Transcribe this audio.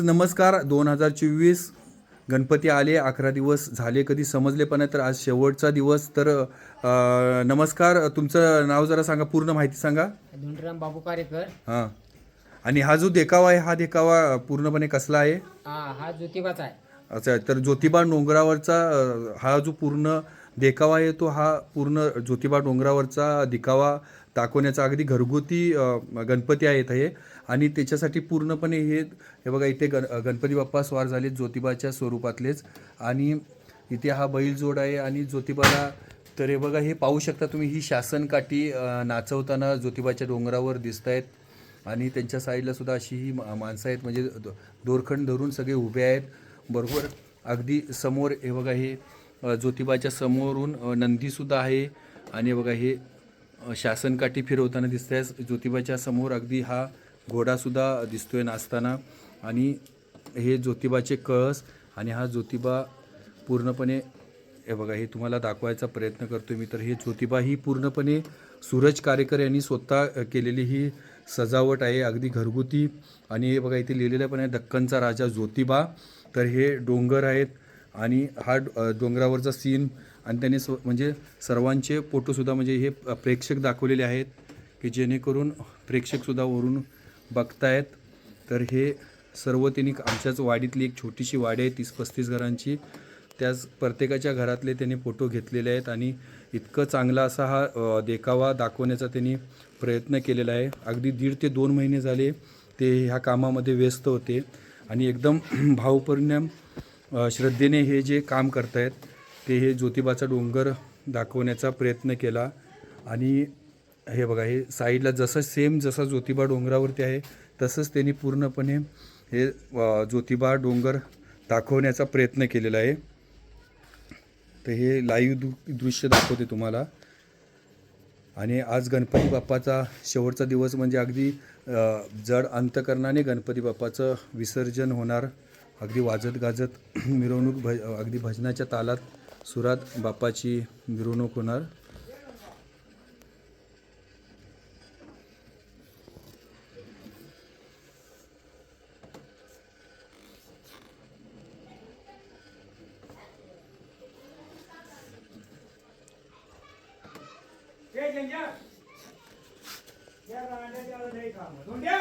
नमस्कार. दोन हजार चोवीस गणपती आले अकरा दिवस झाले कधी समजले पण तर आज शेवटचा दिवस. तर अ, नमस्कार. तुमचं नाव जरा सांगा पूर्ण माहिती सांगा. धुंडराम बाबू कारेकर. हां. आणि हा जो देखावा आहे हा देखावा पूर्णपणे कसला आहे? हा हा ज्योतिबाचा आहे. अच्छा तर ज्योतिबा डोंगरावरचा हा जो पूर्ण देखावा आहे तो हा पूर्ण ज्योतिबा डोंगरावरचा दिखावा दाखवण्याचा अगदी घरगुती गणपती आहेत हे. आणि त्याच्यासाठी पूर्णपणे हे हे बघा इथे गण गणपती बाप्पा स्वार झाले ज्योतिबाच्या स्वरूपातलेच. आणि इथे हा बैलजोड आहे आणि ज्योतिबाला तर हे बघा हे पाहू शकता तुम्ही ही शासनकाठी नाचवताना ज्योतिबाच्या डोंगरावर दिसत आहेत आणि त्यांच्या साईडला सुद्धा अशी ही मा- माणसं आहेत म्हणजे दोरखंड धरून सगळे उभे आहेत. बरोबर? अगदी समोर हे बघा हे ज्योतिबाच्या समोरून नंदीसुद्धा आहे. आणि बघा हे शासनकाठी फिरवताना दिसत आहे ज्योतिबाच्या समोर अगदी हा घोडासुद्धा दिसतोय नाचताना. आणि हे ज्योतिबाचे कळस आणि हा ज्योतिबा पूर्णपणे हे बघा हे तुम्हाला दाखवायचा प्रयत्न करतोय मी. तर हे ज्योतिबा ही पूर्णपणे सूरज कारेकर यांनी स्वतः केलेली ही सजावट आहे अगदी घरगुती. आणि हे बघा इथे लिहिलेलं पण आहे दक्कनचा राजा ज्योतिबा. तर हे डोंगर आहेत आणि हा डोंगरावरचा सीन आणि त्याने स्व म्हणजे सर्वांचे फोटोसुद्धा म्हणजे हे प्रेक्षक दाखवलेले आहेत की जेणेकरून प्रेक्षकसुद्धा वरून बघतायत. तर हे सर्व त्यांनी आमच्याच वाडीतली एक छोटीशी वाडी आहे तीस पस्तीस घरांची. त्याच प्रत्येकाच्या घरातले त्यांनी फोटो घेतलेले आहेत आणि इतकं चांगला असा हा देखावा दाखवण्याचा त्यांनी प्रयत्न केलेला आहे. अगदी दीड ते दोन महिने झाले ते ह्या कामामध्ये व्यस्त होते आणि एकदम भावपरिणाम श्रद्धेने हे जे काम करतायत ते हे ज्योतिबाचा डोंगर दाखवण्याचा प्रयत्न केला. आणि हे बघा हे साईडला जसं सेम जसा ज्योतिबा डोंगरावरती आहे तसंच त्यांनी पूर्णपणे हे ज्योतिबा डोंगर दाखवण्याचा प्रयत्न केलेला आहे. तर हे लाईव्ह दु दृश्य दाखवते तुम्हाला. आणि आज गणपती बाप्पाचा शेवटचा दिवस म्हणजे अगदी जड अंतकरणाने गणपती बाप्पाचं विसर्जन होणार. अगदी वाजत गाजत मिरवणूक भ अगदी भजनाच्या तालात सुरात बाप्पाची मिरवणूक होणार. त्यांच्या क्या रांड्याच्या नाही काम धोंड्या